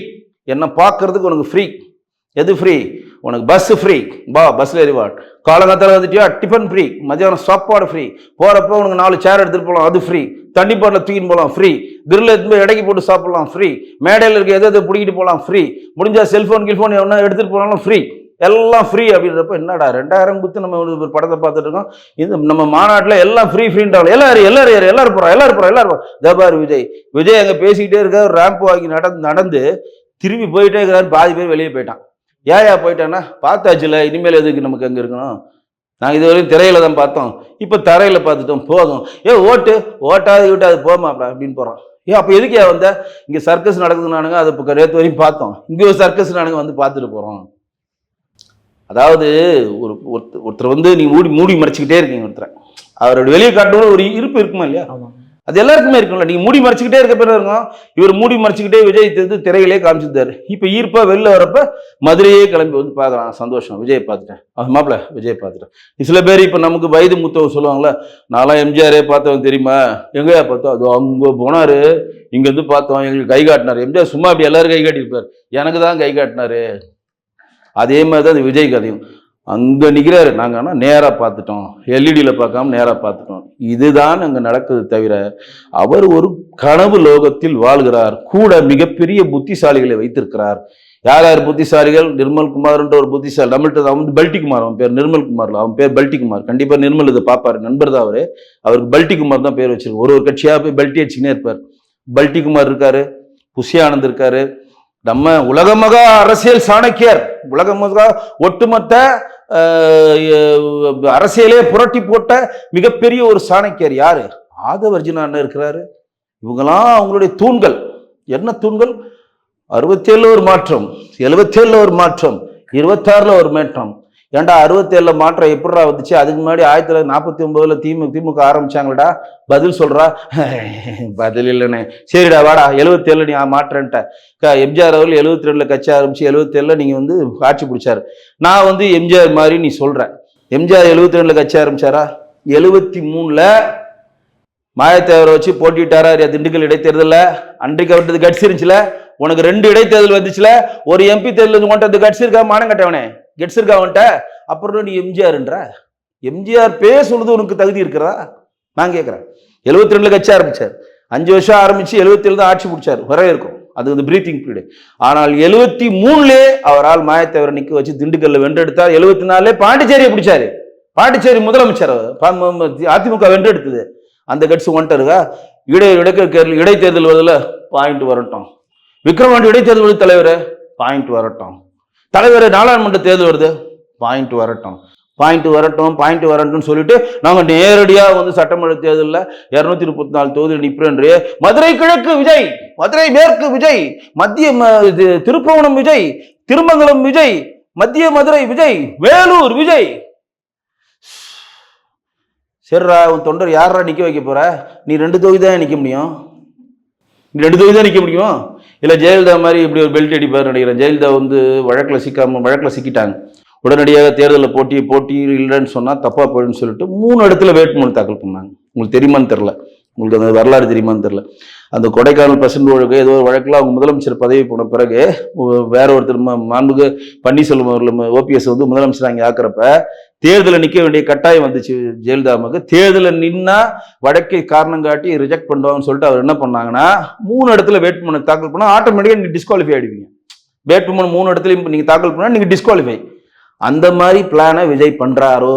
Speaker 1: என்ன பார்க்கறதுக்கு உனக்கு ஃப்ரீ எது ஃப்ரீ உனக்கு பஸ் ஃப்ரீ பா பஸ்ல ஏறி வா. காலங்காத்தால வந்துட்டியா? டிஃபன் ஃப்ரீ மத்தியானம் சாப்பாடு ஃப்ரீ போகிறப்ப உனக்கு நாலு சேர் எடுத்துட்டு போகலாம் அது ஃப்ரீ தண்ணி பாட்டில் தூக்கின்னு போகலாம் ஃப்ரீ கிரில் எடுத்து போய் இடைக்கு போட்டு சாப்பிடலாம் ஃப்ரீ மேடையில் இருக்க எதை எதை பிடிக்கிட்டு போகலாம் ஃப்ரீ முடிஞ்சா செல்ஃபோன் கில்ஃபோன் எவ்வளோ எடுத்துட்டு போனாலும் ஃப்ரீ எல்லாம் ஃப்ரீ அப்படின்றப்ப என்னடா ரெண்டாயிரம் குத்து நம்ம ஒரு படத்தை பார்த்துட்டு இருக்கோம். இது நம்ம மாநாட்டில் எல்லாம் ஃப்ரீ ஃப்ரீன்றாங்க எல்லாரும் எல்லாரும் யார் எல்லாரும் போகிறோம் எல்லாரும் போகிறோம் எல்லாரும் தபார் விஜய். விஜய் அங்கே பேசிக்கிட்டே இருக்கார் ரேம்ப் வாங்கி நடந்து நடந்து திரும்பி போயிட்டே இருக்கிறாரு பாதி பேர் வெளியே போயிட்டான். ஏயா போயிட்டான்னா பார்த்தாச்சுல இனிமேல் எதுக்கு நமக்கு அங்கே இருக்கணும்? நாங்கள் இதுவரையும் திரையில தான் பார்த்தோம். இப்போ தரையில் பார்த்துட்டோம் போதும். ஏ ஓட்டு ஓட்டாது விட்டாது போமாப்ல அப்படின்னு போகிறோம் ஏ அப்போ எதுக்கே வந்த? இங்கே சர்க்கஸ் நடக்குது நானுங்க அதை இப்போ நேற்று வரையும் பார்த்தோம். இங்கே ஒரு சர்க்கஸ் நானுங்க வந்து பார்த்துட்டு போகிறோம் அதாவது ஒரு ஒருத்தர் ஒருத்தர் வந்து நீங்கள் மூடி மூடி மறைச்சிக்கிட்டே இருக்கீங்க ஒருத்தரை. அவரோட வெளியே காட்டணும் ஒரு இருப்பு இருக்குமா இல்லையா?
Speaker 2: ஆமாம்
Speaker 1: அது எல்லாருக்குமே இருக்கும்ல. நீங்க மூடி மறைச்சிக்கிட்டே இருக்க பேர் இருக்கும். இவர் மூடி மறைச்சிக்கிட்டே விஜய் தெரிந்து திரையிலே காமிச்சிருந்தாரு. இப்ப ஈர்ப்பா வெளில வரப்ப மதுரையே கிளம்பி வந்து பார்க்கறான் சந்தோஷம். விஜய் பார்த்துட்டேன். அது மாப்பிள விஜய் பார்த்துட்டேன். சில பேர் இப்ப நமக்கு வயது மூத்தவங்க சொல்லுவாங்களே நான்லாம் எம்ஜிஆரே பார்த்தவன் தெரியுமா? எங்கேயா பார்த்தோம்? அது அங்க போனாரு. இங்க இருந்து பார்த்தோம். எங்களுக்கு கை காட்டினாரு. எம்ஜிஆர் சும்மா அப்படி எல்லாரும் கை காட்டியிருப்பார். எனக்கு தான் கை காட்டினாரு. அதே மாதிரி தான் அந்த விஜய் கதையும் அங்கே நிற்கிறாரு நாங்கள் ஆனால் நேராக பார்த்துட்டோம். எல்இடியில் பார்க்காம நேராக பார்த்துட்டோம். இதுதான் அங்கே நடக்குது தவிர அவர் ஒரு கனவு லோகத்தில் வாழ்கிறார். கூட மிகப்பெரிய புத்திசாலிகளை வைத்திருக்கிறார். யார் யார் புத்திசாலிகள்? நிர்மல் குமார்ன்ற ஒரு புத்திசாலி. நம்மள்ட்ட அவன் வந்து பல்டிகுமார் அவன் பேர் நிர்மல் குமார்ல அவன் பேர் பல்டிகுமார் கண்டிப்பாக நிர்மல் இதை பார்ப்பார். நண்பர் தான் அவர். அவருக்கு பல்டிகுமார் தான் பேர் வச்சிருக்கு. ஒரு ஒரு கட்சியாக போய் பல்டி அடிச்சுனே இருப்பார். பல்டிகுமார் இருக்காரு. புஷியானந்த் இருக்காரு. நம்ம உலகமக அரசியல் சாணக்கியர். உலகமக ஒட்டுமொத்த அரசியலே புரட்டி போட்ட மிகப்பெரிய ஒரு சாணக்கியர் யாரு? ஆதவர்ஜினா அண்ணன் இருக்கிறாரு. இவங்கெல்லாம் அவங்களுடைய தூண்கள். என்ன தூண்கள்? அறுபத்தேழுல ஒரு மாற்றம் எழுபத்தேழுல ஒரு மாற்றம் இருபத்தாறுல ஒரு மாற்றம். ஏன்டா அறுபத்தேழில் மாற்றம் எப்படிடா வந்துச்சு? அதுக்கு முன்னாடி ஆயிரத்தி தொள்ளாயிரத்தி நாற்பத்தி ஒன்பதுல திமுக திமுக ஆரம்பிச்சாங்கடா பதில் சொல்றா. பதில் இல்லைண்ணே. சரிடா வாடா. எழுபத்தேழுல நீ மாற்றன்ட்ட. எம்ஜிஆர் அவர்கள் எழுபத்தி ரெண்டுல கட்சி ஆரம்பிச்சு எழுபத்தேழுல நீங்க வந்து ஆட்சி பிடிச்சாரு. நான் வந்து எம்ஜிஆர் மாதிரி நீ சொல்ற. எம்ஜிஆர் எழுபத்தி ரெண்டுல கட்சி ஆரம்பிச்சாரா? எழுபத்தி மூணுல மாயத்தேவரை வச்சு போட்டிட்டாரா திண்டுக்கல் இடைத்தேர்தலில். அன்றைக்கு அவர்கிட்ட கட்சி இருந்துச்சுல? உனக்கு ரெண்டு இடைத்தேர்தல் வந்துச்சுல? ஒரு எம்பி தேர்தல் உன்ட்ட கட்சி இருக்கா? மானம் கட்டவனே. கெட்ஸ் இருக்கா அவன்கிட்ட அப்புறம் நீ எம்ஜிஆர்ன்ற? எம்ஜிஆர் பேர் உனக்கு தகுதி இருக்கிறதா? நான் கேட்குறேன் எழுபத்தி ரெண்டுல கட்சி ஆரம்பிச்சார். அஞ்சு வருஷம் ஆரம்பிச்சு எழுபத்தி தான் ஆட்சி பிடிச்சார். வரவே இருக்கும் அது வந்து பிரீத்திங் பீரியட் ஆனால் எழுபத்தி மூணுலே அவரால் மாயத்தேவரை நிற்க வச்சு திண்டுக்கல்ல வென்றெடுத்தார். எழுபத்தி நாலுலே பாண்டிச்சேரியை பிடிச்சாரு. பாண்டிச்சேரி முதலமைச்சர் அதிமுக வென்றெடுத்தது. அந்த கட்சி ஒன்ட்டருக்கா இடை இடக்க இடைத்தேர்தல் வருதுல பாயிண்ட் வரட்டும். விக்ரவாண்டி இடைத்தேர்தல் தலைவர் பாயிண்ட் வரட்டும். தலைவர் நாடாளுமன்ற தேர்தல் வருது. பாயிண்ட் வரட்டும். பாயிண்ட் வரட்டும் பாயிண்ட் வரட்டும்னு சொல்லிட்டு நாங்கள் நேரடியாக வந்து சட்டமன்ற தேர்தலில் இரநூத்தி முப்பத்தி நாலு தொகுதி நிற்பேன்றே மதுரை கிழக்கு விஜய் மதுரை மேற்கு விஜய் மத்திய ம- இது திருப்புவனம் விஜய் திருமங்கலம் விஜய் மத்திய மதுரை விஜய் வேலூர் விஜய். சரிடா உன் தொண்டர் யாரா நிற்க வைக்க போற? நீ ரெண்டு தொகுதி தான் நிற்க முடியும்? நீ ரெண்டு தொகுதி தான் நிற்க முடியும்? இல்லை ஜெயலலிதா மாதிரி இப்படி ஒரு பெல்ட் அடிப்பார் நினைக்கிறேன். ஜெயலலிதா வந்து வழக்கில் சிக்காம வழக்கில் சிக்கிட்டாங்க. உடனடியாக தேர்தலில் போட்டி போட்டி இல்லைன்னு சொன்னால் தப்பாக போயிடுன்னு சொல்லிட்டு மூணு இடத்துல வேட்புமனு தாக்கல் பண்ணாங்க. உங்களுக்கு தெரியுமான்னு தெரில உங்களுக்கு அந்த வரலாறு தெரியுமான்னு தெரில அந்த கொடைக்கானல் பசங்க வழக்கு ஏதோ ஒரு வழக்கில் அவங்க முதலமைச்சர் பதவி போன பிறகு வேற ஒருத்தர் ம- மாண்புக்கு பன்னீர்செல்வம் ஓபிஎஸ் வந்து முதலமைச்சர் அங்கே ஆக்குறப்ப தேர்தலில் நிற்க வேண்டிய கட்டாயம் வந்துச்சு ஜெயலலிதாவுக்கு. தேர்தலில் நின்னா வடக்கை காரணம் காட்டி ரிஜெக்ட் பண்ணுவாங்கன்னு சொல்லிட்டு அவர் என்ன பண்ணாங்கன்னா மூணு இடத்துல வேட்புமனு தாக்கல் பண்ணால் ஆட்டோமேட்டிக்காக நீங்கள் டிஸ்குவாலிஃபை ஆயிடுவீங்க. வேட்புமனு மூணு இடத்துலையும் நீங்கள் தாக்கல் பண்ணால் நீங்கள் டிஸ்குவாலிஃபை அந்த மாதிரி பிளானை விஜய் பண்ணுறாரோ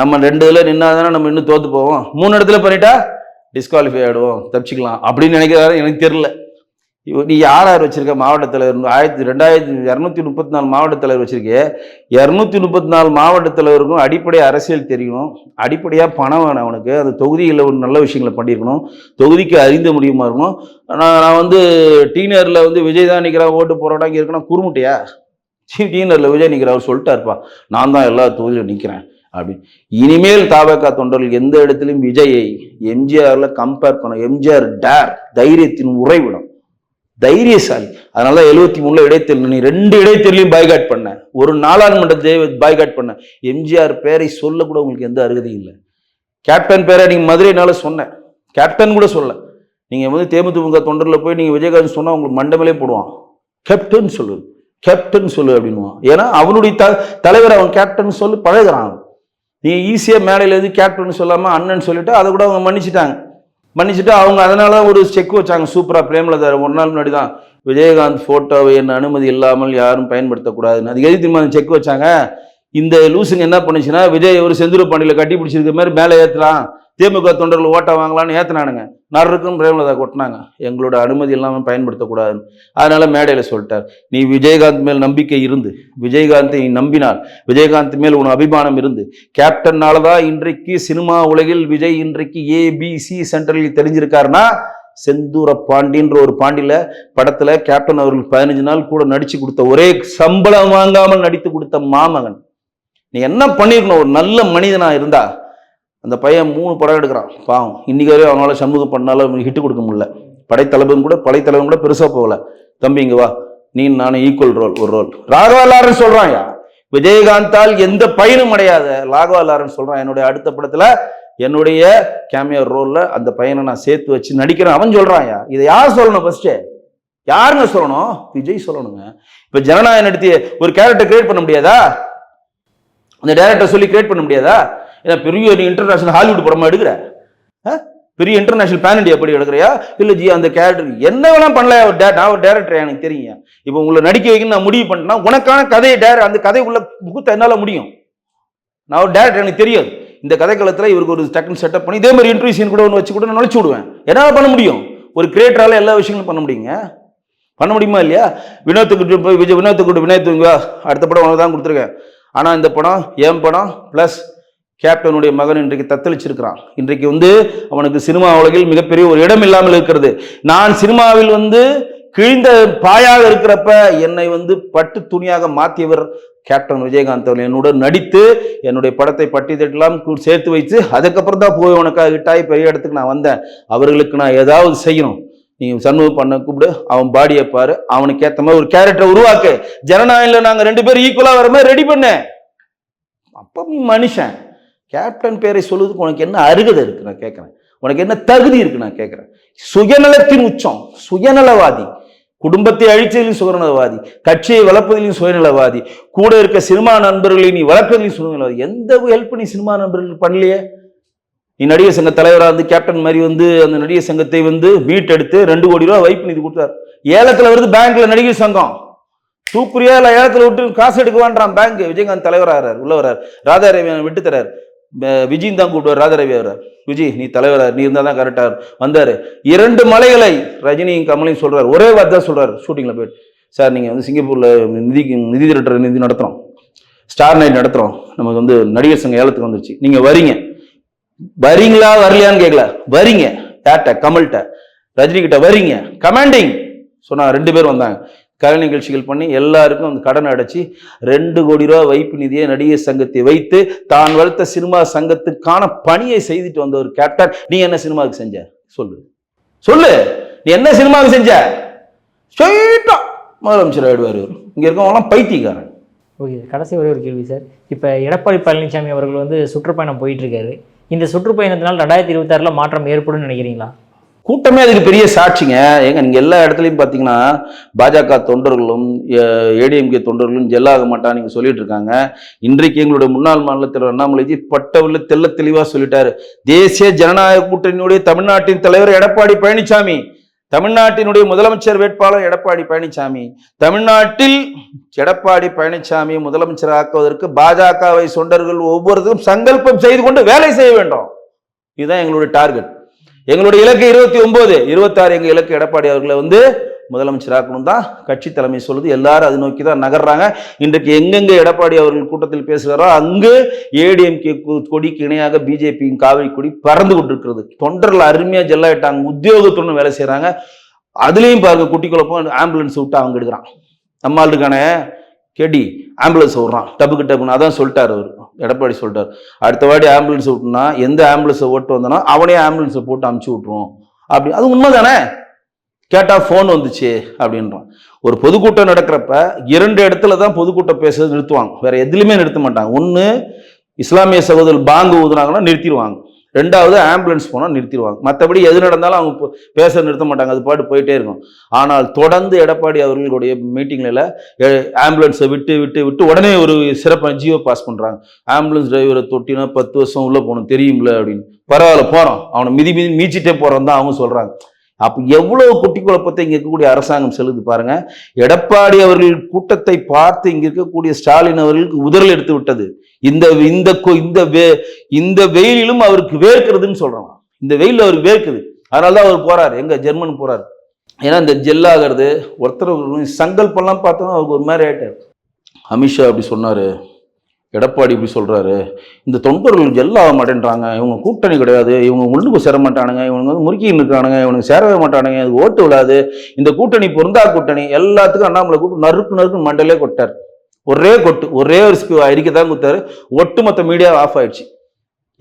Speaker 1: நம்ம ரெண்டு இதில் நின்னாதானே நம்ம இன்னும் தோற்று போவோம். மூணு இடத்துல பண்ணிட்டா டிஸ்குவாலிஃபை ஆகிடுவோம் தப்பிச்சிக்கலாம். அப்படின்னு நினைக்கிறாரு? எனக்கு தெரில நீ யார் யார் வச்சிருக்க? மாவட்ட தலைவர். ஆயிரத்தி ரெண்டாயிரத்தி இரநூத்தி முப்பத்தி நாலு மாவட்ட தலைவர் வச்சிருக்கே. இரநூத்தி முப்பத்தி நாலு மாவட்ட தலைவருக்கும் அடிப்படை அரசியல் தெரியணும் அடிப்படையாக பணம் வேணும் அவனுக்கு. அந்த தொகுதிகளில் ஒரு நல்ல விஷயங்களை பண்ணியிருக்கணும். தொகுதிக்கு அறிந்த முடியுமா இருக்கணும். நான் நான் வந்து டீனரில் வந்து விஜய் தான் நிற்கிறான் ஓட்டு போராட்டம் இங்கே இருக்கணும். குறுமுட்டையா? டீனரில் விஜய் நிற்கிறார் அவர் சொல்லிட்டாருப்பா. நான் தான் எல்லா தொகுதியிலும் நிற்கிறேன் அப்படின்னு இனிமேல் தாவக தொண்டர்கள் எந்த இடத்துலையும் விஜயை எம்ஜிஆரில் கம்பேர் பண்ண எம்ஜிஆர் டேர் தைரியத்தின் உறைவிடம். தைரியசாலி. அதனால தான் எழுபத்தி மூணுல இடைத்தேர்தல் நீ ரெண்டு இடைத்தேர்தலையும் பாய்காட் பண்ண. ஒரு நாடாளுமன்றத்தை பாய்காட் பண்ண. எம்ஜிஆர் பேரை சொல்ல கூட உங்களுக்கு எந்த அருகதையும் இல்லை. கேப்டன் பேரை நீங்கள் மதுரைனால சொன்னேன் கேப்டன் கூட சொல்ல. நீங்கள் வந்து தேமுதிமுக தொண்டரில் போய் நீங்கள் விஜயகாந்த் சொன்னால் உங்களுக்கு மண்டமலே போடுவான். கேப்டன் சொல்லு. கேப்டன் சொல்லு அப்படின்வான் ஏன்னா அவனுடைய த தலைவர் அவன் கேப்டன் சொல்லி பழகிறான் நீ ஈஸியாக மேடையிலேருந்து கேப்டன் சொல்லாமல் அண்ணன் சொல்லிட்டு அதை கூட அவங்க மன்னிச்சிட்டாங்க. மன்னிச்சுட்டு அவங்க அதனால ஒரு செக் வச்சாங்க. சூப்பரா பிரேமலதா ஒரு நாள் முன்னாடி தான் விஜயகாந்த் ஃபோட்டோவை என் அனுமதி இல்லாமல் யாரும் பயன்படுத்தக்கூடாதுன்னு. அது எது தெரியுமா செக் வச்சாங்க? இந்த லூசுங்க என்ன பண்ணுச்சுன்னா விஜய் ஒரு செந்தூர பாண்டியில் கட்டி பிடிச்சிருக்க மாதிரி மேலே ஏற்றலாம் திமுக தொண்டர்கள் ஓட்ட வாங்கலாம்னு ஏற்றினானுங்க நறுக்கும் பிரேமலதா கொட்டினாங்க. எங்களோட அனுமதி இல்லாமல் பயன்படுத்தக்கூடாதுன்னு. அதனால மேடையில் சொல்லிட்டார். நீ விஜயகாந்த் மேல் நம்பிக்கை இருந்து விஜயகாந்தை நீ நம்பினால் விஜயகாந்த் மேல் உன் அபிமானம் இருந்து கேப்டன்னால தான் இன்றைக்கு சினிமா உலகில் விஜய் இன்றைக்கு ஏபிசி சென்டரில் தெரிஞ்சிருக்காருன்னா செந்தூர பாண்டின்ற ஒரு பாண்டியில் படத்தில் கேப்டன் அவர்கள் பதினஞ்சு நாள் கூட நடித்து கொடுத்த ஒரே சம்பளம் வாங்காமல் நடித்து கொடுத்த மாமகன். நீ என்ன பண்ணிருக்கணும்? ஒரு நல்ல மனிதனாக இருந்தா அந்த பையன் மூணு படம் எடுக்கிறான். பாவம். இன்னைக்கு வரையும் அவனால் சண்முகம் பண்ணாலும் ஹிட்டு கொடுக்க முடியல. படைத்தளபதி கூட படைத்தலைவன் கூட பெருசாக போகல. தம்பி இங்கே வா. நீ நானும் ஈக்குவல் ரோல் ஒரு ரோல் ராகவா லாரன்ஸ் சொல்றான்யா விஜயகாந்தால் எந்த பயனும் அடையாத ராகவா லாரன்ஸ் சொல்கிறான் என்னுடைய அடுத்த படத்தில் என்னுடைய கேமியோ ரோலில் அந்த பையனை நான் சேர்த்து வச்சு நடிக்கிறேன். அவன் சொல்றான்யா இதை யார் சொல்லணும் ஃபஸ்ட்டு யாருங்க சொல்லணும்? விஜய் சொல்லணுங்க. இப்போ ஜனநாயகம் நடத்தி ஒரு கேரக்டர் கிரியேட் பண்ண முடியாதா? அந்த டேரக்டர் சொல்லி கிரியேட் பண்ண முடியாதா? ஏன்னா பெரிய நீ இன்டர்நேஷனல் ஹாலிவுட் படமா எடுக்கிற? ஆ? பெரிய இன்டர்நேஷனல் பேன் இண்டியா படி எடுக்கிறியா? இல்லை ஜி அந்த கேரக்டர் என்ன வேணா பண்ணல ஒரு டே- நான் ஒரு டேரக்டர் எனக்கு தெரியுங்க இப்போ உங்களை நடிக்க வைக்கணும் நான் முடிவு பண்ணேன்னா உனக்கான கதையை டேர அந்த கதைக்குள்ள புகுத்த என்னால் முடியும்? நான் ஒரு டேரக்டர் எனக்கு தெரியாது. இந்த கதைக்களத்தில் இவருக்கு ஒரு டக்குன்னு செட்டப் பண்ணி இதே மாதிரி இன்டர்வியூ சீன் கூட ஒன்று வச்சு கூட நான் நுழைச்சு விடுவேன். என்னால் பண்ண முடியும்? ஒரு கிரியேட்டரால் எல்லா விஷயங்களும் பண்ண முடியுங்க? பண்ண முடியுமா இல்லையா? வினோத்துக்கு போய் விஜய் வினோத்துக்கு வினோத்துங்க அடுத்த படம் உனக்கு தான் கொடுத்துருக்கேன். ஆனால் இந்த படம் என் படம் ப்ளஸ் கேப்டனுடைய மகன் இன்றைக்கு தத்தளிச்சிருக்கிறான். இன்றைக்கு வந்து அவனுக்கு சினிமா உலகில் மிகப்பெரிய ஒரு இடம் இல்லாமல் இருக்கிறது. நான் சினிமாவில் வந்து கிழிந்த பாயாக இருக்கிறப்ப என்னை வந்து பட்டு துணியாக மாற்றியவர் கேப்டன் விஜயகாந்த் அவர்கள். என்னுடன் நடித்து என்னுடைய படத்தை பட்டி தட்டலாம் சேர்த்து வைத்து அதுக்கப்புறம் தான் போய் உனக்காக ஹிட்டாகி பெரிய இடத்துக்கு நான் வந்தேன். அவர்களுக்கு நான் ஏதாவது செய்யணும். நீ சண்முகம் பண்ண கூப்பிடு அவன் பாடியை பாரு அவனுக்கு ஏற்ற மாதிரி ஒரு கேரக்டர் உருவாக்கு. ஜனநாயகம்ல நாங்கள் ரெண்டு பேரும் ஈக்குவலாக வர மாதிரி ரெடி பண்ண. அப்போ நீ மனுஷன். கேப்டன் பேரை சொல்லுவதுக்கு உனக்கு என்ன அருகதை இருக்கு? நான் கேட்குறேன். உனக்கு என்ன தகுதி இருக்கு? நான் கேட்குறேன். சுயநலத்தின் உச்சம் சுயநலவாதி. குடும்பத்தை அழிச்சதிலும் சுயநலவாதி. கட்சியை வளர்ப்பதிலும் சுயநலவாதி. கூட இருக்க சினிமா நண்பர்களை நீ வளர்ப்பதிலும் சுயநலவாதி. எந்த ஹெல்ப் நீ சினிமா நண்பர்கள் பண்ணலையே? நீ நடிகர் சங்க தலைவராக வந்து கேப்டன் மாதிரி வந்து அந்த நடிகர் சங்கத்தை வந்து மீட் எடுத்து ரெண்டு கோடி ரூபா வைப்பு நிதி கொடுத்தாரு. ஏலத்தில் வருது பேங்க்ல நடிகர் சங்கம். தூக்குறியா இல்லை ஏலத்தில் விட்டு காசு எடுக்குவான்றான் பேங்க் விஜயகாந்த் தலைவராகிறார் உள்ள வர்றார் ராதாரவி விட்டு தரார் விஜய் தான் கூப்பிடுவார் ராஜரவி அவர். விஜய் நீ தலைவராக நீ இருந்தால் தான் கரெக்டாக வந்தார். இரண்டு மலைகளை ரஜினியும் கமலையும் சொல்கிறார் ஒரே வார்த்தை சொல்கிறார் ஷூட்டிங்கில் போயிட்டு. சார் நீங்கள் வந்து சிங்கப்பூரில் நிதி நிதி திரட்டுற நிதி நடத்துகிறோம் ஸ்டார் நைட் நடத்துகிறோம் நமக்கு வந்து நடிகர் சங்க ஏலத்துக்கு வந்துருச்சு. நீங்கள் வரீங்க. வரீங்களா வரலையான்னு கேட்கல வரீங்க. யார்கிட்ட? கமல்கிட்ட. ரஜினிகிட்ட வரீங்க. கமாண்டிங் சொன்னா ரெண்டு பேர் வந்தாங்க. கலை நிகழ்ச்சிகள் பண்ணி எல்லாருக்கும் அந்த கடன் அடைச்சி ரெண்டு கோடி ரூபா வைப்பு நிதியை நடிகர் சங்கத்தை வைத்து தான் வளர்த்த சினிமா சங்கத்துக்கான பணியை செய்துட்டு வந்த ஒரு கேப்டன் நீ என்ன சினிமாவுக்கு செஞ்ச? சொல்லு. சொல்லு. நீ என்ன சினிமாவுக்கு செஞ்ச? ஸ்ட்ரெயிட்டா முதலமைச்சர் ஆயிடுவார் இவர். இங்கே இருக்கவங்களாம் பைத்தியக்காரன்.
Speaker 2: ஓகே கடைசி ஒரே ஒரு கேள்வி சார். இப்போ எடப்பாடி பழனிசாமி அவர்கள் வந்து சுற்றுப்பயணம் போயிட்டு இருக்காரு. இந்த சுற்றுப்பயணத்தினால் ரெண்டாயிரத்தி இருபத்தாறில் மாற்றம் ஏற்படும் நினைக்கிறீங்களா?
Speaker 1: கூட்டமே அதுக்கு பெரிய சாட்சிங்க. ஏங்க நீங்க எல்லா இடத்துலையும் பார்த்தீங்கன்னா பாஜக தொண்டர்களும் ஏடிஎம்கே தொண்டர்களும் ஜெல்லாக மாட்டா நீங்க சொல்லிட்டு இருக்காங்க இன்றைக்கு எங்களுடைய முன்னாள் மாநில தலைவர் அண்ணாமலைஜி பட்டவில்ல தெல்ல தெளிவா சொல்லிட்டாரு. தேசிய ஜனநாயக கூட்டணியுடைய தமிழ்நாட்டின் தலைவர் எடப்பாடி பழனிசாமி தமிழ்நாட்டினுடைய முதலமைச்சர் வேட்பாளர் எடப்பாடி பழனிசாமி தமிழ்நாட்டில் எடப்பாடி பழனிசாமி முதலமைச்சர் ஆக்குவதற்கு பாஜகவை தொண்டர்கள் ஒவ்வொருத்தரும் சங்கல்பம் செய்து கொண்டு வேலை செய்ய வேண்டும். இதுதான் எங்களுடைய டார்கெட். எங்களுடைய இலக்கு இருபத்தி ஒன்பது இருபத்தாறு எங்கள் இலக்கு எடப்பாடி அவர்களை வந்து முதலமைச்சராக்கணும் தான் கட்சி தலைமை சொல்லுது. எல்லாரும் அதை நோக்கி தான் நகர்றாங்க. இன்றைக்கு எங்கெங்கே எடப்பாடி அவர்கள் கூட்டத்தில் பேசுகிறாரோ அங்கு ஏடிஎம்கே கொடிக்கு இணையாக பிஜேபியின் காவிரி கொடி பறந்து கொண்டிருக்கிறது. தொண்டர்கள் அருமையாக ஜெல்லாயிட்டாங்க உத்தியோகத்துடன் வேலை செய்கிறாங்க அதுலேயும் பாருங்க குட்டி குழப்பம். ஆம்புலன்ஸ் விட்டு அவங்க எடுக்கிறான். நம்மளுக்கான கெடி ஆம்புலன்ஸ் விடுறான் டப்புக்கு டப்புன்னு அதான் சொல்லிட்டார் அவர். எடப்பாடி சொல்லிட்டாரு. அடுத்த வாட்டி ஆம்புலன்ஸ் விட்டுனா எந்த ஆம்புலன்ஸை ஓட்டு வந்தானோ அவனே ஆம்புலன்ஸை போட்டு அமுச்சு விட்ருவோம் அப்படி அது உண்மைதானே? கேட்டால் ஃபோன் வந்துச்சு அப்படின்றான். ஒரு பொதுக்கூட்டம் நடக்கிறப்ப இரண்டு இடத்துல தான் பொதுக்கூட்டம் பேசுறது நிறுத்துவாங்க. வேற எதுலையுமே நிறுத்த மாட்டாங்க. ஒன்று இஸ்லாமிய சகோதரர் பாங்கு ஊதுனாங்கன்னா நிறுத்திடுவாங்க. ரெண்டாவது ஆம்புலன்ஸ் போனால் நிறுத்திடுவாங்க. மற்றபடி எது நடந்தாலும் அவங்க பேச நிறுத்த மாட்டாங்க. அது பாட்டு போயிட்டே இருக்கும். ஆனால் தொடர்ந்து எடப்பாடி அவர்களுடைய மீட்டிங்கில் ஆம்புலன்ஸை விட்டு விட்டு விட்டு உடனே ஒரு சிறப்பாக ஜியோ பாஸ் பண்ணுறாங்க ஆம்புலன்ஸ் டிரைவரை தொட்டினா பத்து வருஷம் உள்ளே போகணும். தெரியும்ல அப்படின்னு. பரவாயில்ல போகிறோம் அவனை மிதி மிதி மீச்சிட்டே போகிறோம் தான் அவங்க சொல்கிறாங்க அப்போ எவ்வளவு குட்டி குழப்பத்தை இங்க இருக்கக்கூடிய அரசாங்கம் செலுது பாருங்க. எடப்பாடி அவர்கள் கூட்டத்தை பார்த்து இங்க இருக்கக்கூடிய ஸ்டாலின் அவர்களுக்கு உதறல் எடுத்து விட்டது. இந்த இந்த கொ- இந்த வே இந்த வெயிலிலும் அவருக்கு வேர்க்கிறதுன்னு சொல்கிறோம் இந்த வெயில் அவர் வேர்க்குது. அதனால தான் அவர் போறாரு. எங்க ஜெர்மன் போறாரு. ஏன்னா இந்த ஜெல்லாகிறது ஒருத்தர் சங்கல்பெல்லாம் சங்கல்பம்லாம் பார்த்தோன்னா அவருக்கு ஒரு மாதிரி ஆயிட்டார். அமித்ஷா அப்படி சொன்னாரு. எடப்பாடி இப்படி சொல்கிறாரு இந்த தொண்டர்கள் ஜெல்லாக மாட்டேன்றாங்க. இவங்க கூட்டணி கிடையாது. இவங்க உள்ளுக்கு சேர மாட்டானுங்க. இவங்க வந்து முறுக்கின்னு இருக்கானுங்க இவனுக்கு சேரவே மாட்டானுங்க. இது ஓட்டு விழாது. இந்த கூட்டணி பொருந்தா கூட்டணி. எல்லாத்துக்கும் அண்ணாமலை கூட்டு நறுக்கு நறுக்கு மண்டலே கொட்டார். ஒரே கொட்டு. ஒரே ஒரு ஸ்பீ அறிக்கை தான் கொடுத்தாரு ஒட்டுமொத்த மீடியா ஆஃப் ஆயிடுச்சு.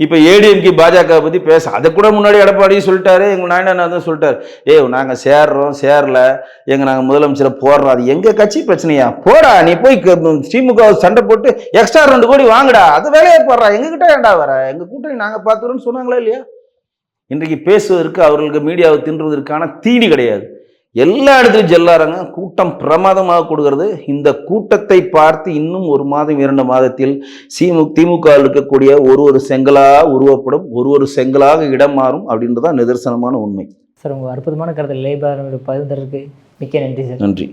Speaker 1: இப்போ ஏடிஎம்கே பாஜக பற்றி பேச அதை கூட முன்னாடி எடப்பாடியும் சொல்லிட்டாரு எங்கள் நாயனா தான் சொல்லிட்டாரு. ஏ நாங்கள் சேர்றோம் சேரல எங்கள் நாங்கள் முதலமைச்சரை போடுறோம் அது எங்கள் கட்சி பிரச்சனையா? போடா நீ போய் திமுக சண்டை போட்டு எக்ஸ்ட்ரா ரெண்டு கோடி வாங்கடா அது வேலையை போடுறா எங்ககிட்ட ஏன்டா வர? எங்கள் கூட்டணி நாங்கள் பார்த்துறோம்னு சொன்னாங்களா இல்லையா? இன்றைக்கு பேசுவதற்கு அவர்களுக்கு மீடியாவை தின்றுவதற்கான தீனி கிடையாது. எல்லா இடத்துலையும் ஜெல்லாரங்க கூட்டம் பிரமாதமாக கொடுக்கிறது இந்த கூட்டத்தை பார்த்து இன்னும் ஒரு மாதம் இரண்டு மாதத்தில் சிமு திமுக இருக்கக்கூடிய ஒரு ஒரு செங்கலா உருவப்படும் ஒரு ஒரு செங்கலாக இடம் மாறும் அப்படின்றதான் நிதர்சனமான உண்மை.
Speaker 2: சார் உங்கள் அற்புதமான கருத்து லேபர் பகிர்ந்ததற்கு மிக்க நன்றி சார்.
Speaker 1: நன்றி.